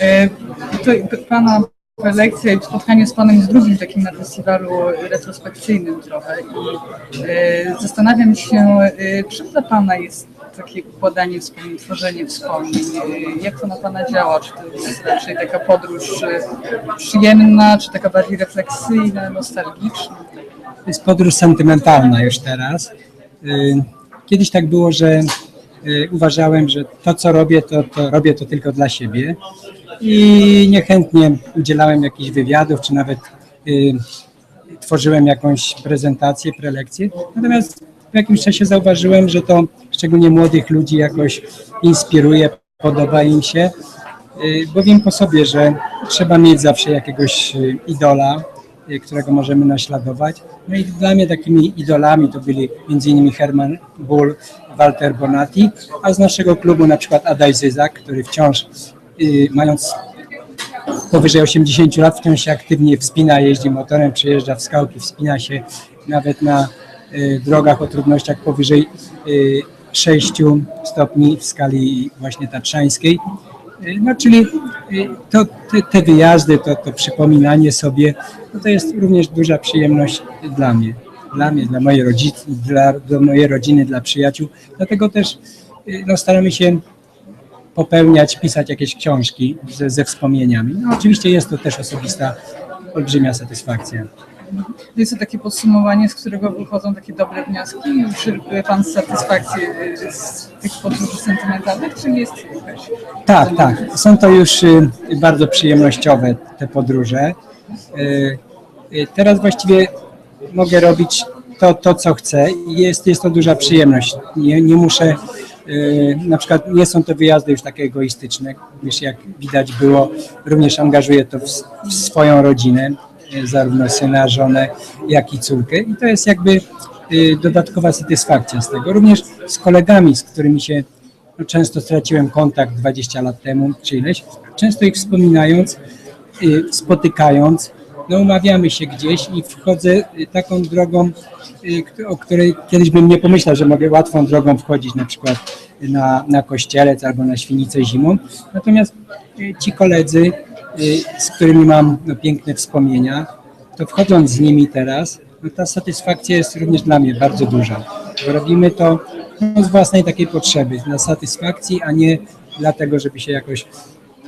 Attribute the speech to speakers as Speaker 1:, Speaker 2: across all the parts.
Speaker 1: E, Pana prelekcja i spotkanie z Panem jest drugim takim na festiwalu retrospekcyjnym trochę i e, zastanawiam się, e, czym dla Pana jest takie układanie wspomnień, tworzenie wspomnień, jak to na Pana działa, czy to jest raczej taka podróż przyjemna, czy taka bardziej refleksyjna, nostalgiczna?
Speaker 2: To jest podróż sentymentalna już teraz. Kiedyś tak było, że uważałem, że to, co robię, to, to robię to tylko dla siebie i niechętnie udzielałem jakichś wywiadów, czy nawet y, tworzyłem jakąś prezentację, prelekcję. Natomiast w jakimś czasie zauważyłem, że to szczególnie młodych ludzi jakoś inspiruje, podoba im się, y, bo wiem po sobie, że trzeba mieć zawsze jakiegoś y, idola, y, którego możemy naśladować. No i dla mnie takimi idolami to byli m.in. Herman Bull, Walter Bonatti, a z naszego klubu na przykład Adaj Zyzak, który wciąż y, mając powyżej 80 lat wciąż się aktywnie wspina, jeździ motorem, przejeżdża w skałki, wspina się nawet na y, drogach o trudnościach powyżej y, 6 stopni w skali właśnie tatrzańskiej. Y, No czyli y, to, te, te wyjazdy, to, to przypominanie sobie, no to jest również duża przyjemność dla mnie. Dla mnie, dla mojej rodziny, dla, dla mojej rodziny, dla przyjaciół. Dlatego też y, no, staramy się popełniać, pisać jakieś książki ze, ze wspomnieniami. No, oczywiście jest to też osobista, olbrzymia satysfakcja.
Speaker 1: Jest to takie podsumowanie, z którego wychodzą takie dobre wnioski? Czerpie Pan satysfakcję y, z tych podróży sentymentalnych, czy jest jakaś?
Speaker 2: Tak, tak. Są to już y, bardzo przyjemnościowe te podróże. Teraz właściwie mogę robić to, to co chcę i jest, jest to duża przyjemność. Nie, nie muszę, y, na przykład nie są to wyjazdy już takie egoistyczne, gdyż jak widać było, również angażuję to w, w swoją rodzinę, y, zarówno syna, żonę, jak i córkę i to jest jakby y, dodatkowa satysfakcja z tego. Również z kolegami, z którymi się no, często straciłem kontakt 20 lat temu czy ileś, często ich wspominając, spotykając, no umawiamy się gdzieś i wchodzę y, taką drogą, y, o której kiedyś bym nie pomyślał, że mogę łatwą drogą wchodzić na przykład na, na kościelec albo na świnicę zimą. Natomiast y, ci koledzy, z którymi mam no, piękne wspomnienia, to wchodząc z nimi teraz, no ta satysfakcja jest również dla mnie bardzo duża. Bo robimy to no, z własnej takiej potrzeby, dla satysfakcji, a nie dlatego, żeby się jakoś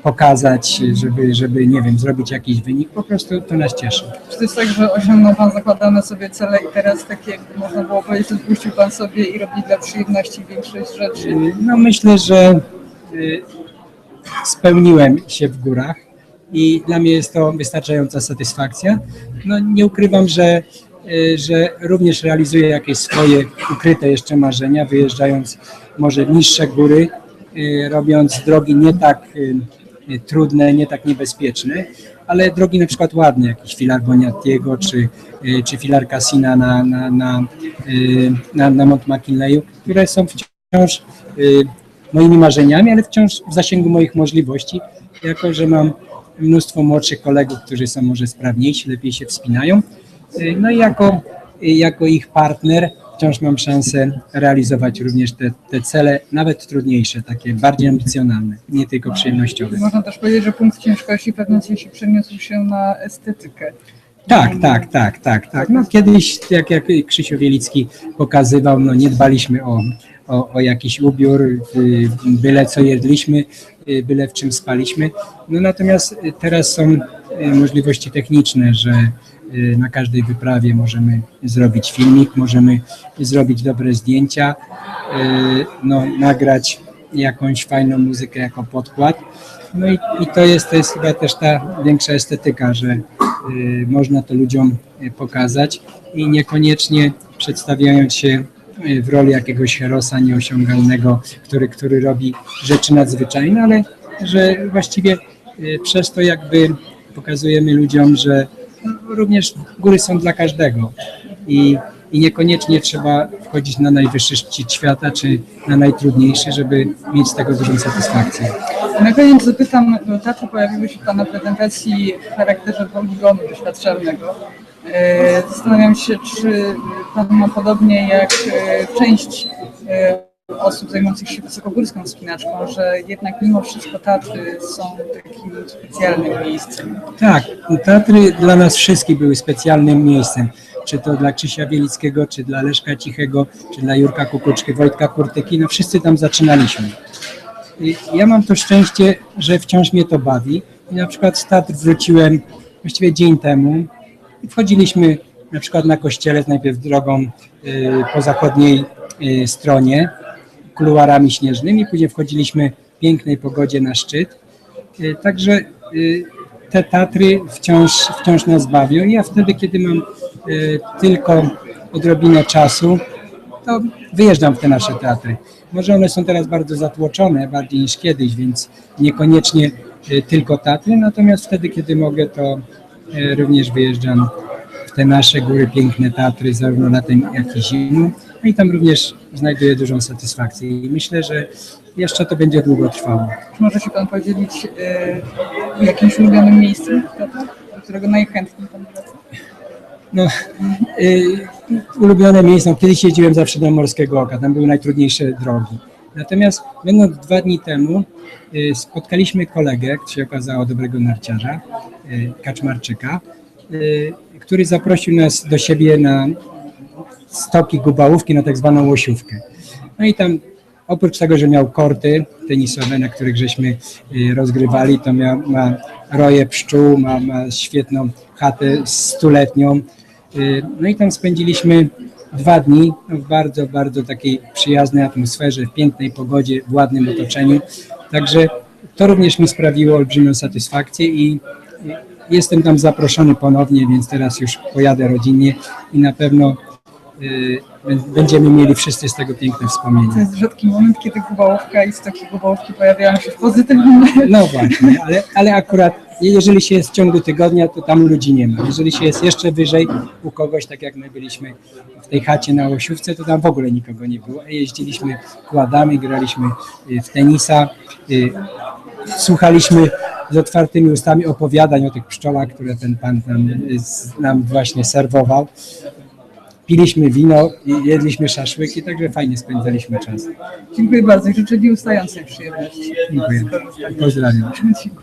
Speaker 2: pokazać, żeby, żeby, nie wiem, zrobić jakiś wynik. Po prostu to nas cieszy.
Speaker 1: Czy to jest tak, że osiągnął Pan zakładane sobie cele i teraz tak jakby można było powiedzieć, odpuścił Pan sobie i robi dla przyjemności większość rzeczy?
Speaker 2: Y, No myślę, że y, spełniłem się w górach i dla mnie jest to wystarczająca satysfakcja. No nie ukrywam, że, y, że również realizuję jakieś swoje ukryte jeszcze marzenia, wyjeżdżając może w niższe góry, robiąc drogi nie tak trudne, nie tak niebezpieczne, ale drogi na przykład ładne, jakiś filar Boniatiego czy, y, czy filar Cassina na, na, na, y, na, na Mont McKinleyu, które są wciąż y, moimi marzeniami, ale wciąż w zasięgu moich możliwości, jako że mam mnóstwo młodszych kolegów, którzy są może sprawniejsi, lepiej się wspinają. No i jako, jako ich partner wciąż mam szansę realizować również te, te cele, nawet trudniejsze, takie bardziej ambicjonalne, nie tylko przyjemnościowe.
Speaker 1: Można też powiedzieć, że punkt ciężkości w pewnym sensie przeniósł się na estetykę.
Speaker 2: Tak, tak, tak, tak, tak. No kiedyś, jak, jak Krzysiu Wielicki pokazywał, no nie dbaliśmy o, o, o jakiś ubiór, y, byle co jedliśmy, y, byle w czym spaliśmy. No natomiast teraz są y, możliwości techniczne, że na każdej wyprawie możemy zrobić filmik, możemy zrobić dobre zdjęcia, y, no, nagrać jakąś fajną muzykę jako podkład. No i, i to, jest, to jest chyba też ta większa estetyka, że y, można to ludziom y, pokazać i niekoniecznie przedstawiając się y, w roli jakiegoś herosa nieosiągalnego, który, który robi rzeczy nadzwyczajne, ale że właściwie y, przez to jakby pokazujemy ludziom, że również góry są dla każdego i, i niekoniecznie trzeba wchodzić na najwyższy szczyt świata czy na najtrudniejszy, żeby mieć z tego dużą satysfakcję.
Speaker 1: Na koniec zapytam, bo teatry pojawiły się Pana prezentacji w charakterze poligonu doświadczalnego. E, Zastanawiam się, czy Pan ma podobnie jak e, część e, osób zajmujących się wysokogórską wspinaczką, że jednak mimo wszystko Tatry są takim specjalnym miejscem.
Speaker 2: Tak, Tatry dla nas wszystkich były specjalnym miejscem. Czy to dla Krzysia Bielickiego, czy dla Leszka Cichego, czy dla Jurka Kukuczki, Wojtka Kurtyki, no wszyscy tam zaczynaliśmy. Ja mam to szczęście, że wciąż mnie to bawi. I na przykład z Tatr wróciłem właściwie dzień temu i wchodziliśmy na przykład na kościele najpierw drogą y, po zachodniej y, stronie, kuluarami śnieżnymi, później wchodziliśmy w pięknej pogodzie na szczyt. Y, Także y, te Tatry wciąż, wciąż nas bawią ja wtedy, kiedy mam y, tylko odrobinę czasu, to wyjeżdżam w te nasze Tatry. Może one są teraz bardzo zatłoczone, bardziej niż kiedyś, więc niekoniecznie tylko Tatry, natomiast wtedy, kiedy mogę, to również wyjeżdżam w te nasze góry, piękne Tatry, zarówno latem, jak i zimą. No i tam również znajduję dużą satysfakcję i myślę, że jeszcze to będzie długo trwało.
Speaker 1: Czy może się Pan podzielić e, jakimś ulubionym miejscem, do którego najchętniej Pan wraca?
Speaker 2: No, y, ulubione miejsce, no, kiedyś jeździłem zawsze do Morskiego Oka, tam były najtrudniejsze drogi. Natomiast będąc dwa dni temu, y, spotkaliśmy kolegę, który się okazało dobrego narciarza, y, Kaczmarczyka, y, który zaprosił nas do siebie na stoki Gubałówki, na tak zwaną Łosiówkę. No i tam oprócz tego, że miał korty tenisowe, na których żeśmy y, rozgrywali, to miał, ma roje pszczół, ma, ma świetną chatę stuletnią. Y, No i tam spędziliśmy dwa dni no, w bardzo, bardzo takiej przyjaznej atmosferze, w pięknej pogodzie, w ładnym otoczeniu. Także to również mi sprawiło olbrzymią satysfakcję i jestem tam zaproszony ponownie, więc teraz już pojadę rodzinnie i na pewno będziemy mieli wszyscy z tego piękne wspomnienia.
Speaker 1: To jest rzadki moment, kiedy Gubałówka i stoki Gubałówki pojawiają się w pozytywnym
Speaker 2: No właśnie, ale, ale akurat jeżeli się jest w ciągu tygodnia, to tam ludzi nie ma. Jeżeli się jest jeszcze wyżej u kogoś, tak jak my byliśmy w tej chacie na Łosiówce, to tam w ogóle nikogo nie było. Jeździliśmy kładami, graliśmy y, w tenisa, y, słuchaliśmy z otwartymi ustami opowiadań o tych pszczołach, które ten pan tam y, z- nam właśnie serwował. Piliśmy wino i jedliśmy szaszłyki, także fajnie spędzaliśmy czas.
Speaker 1: Dziękuję bardzo i życzę nieustającej przyjemności.
Speaker 2: Dziękuję. Pozdrawiam.
Speaker 1: Dziękuję.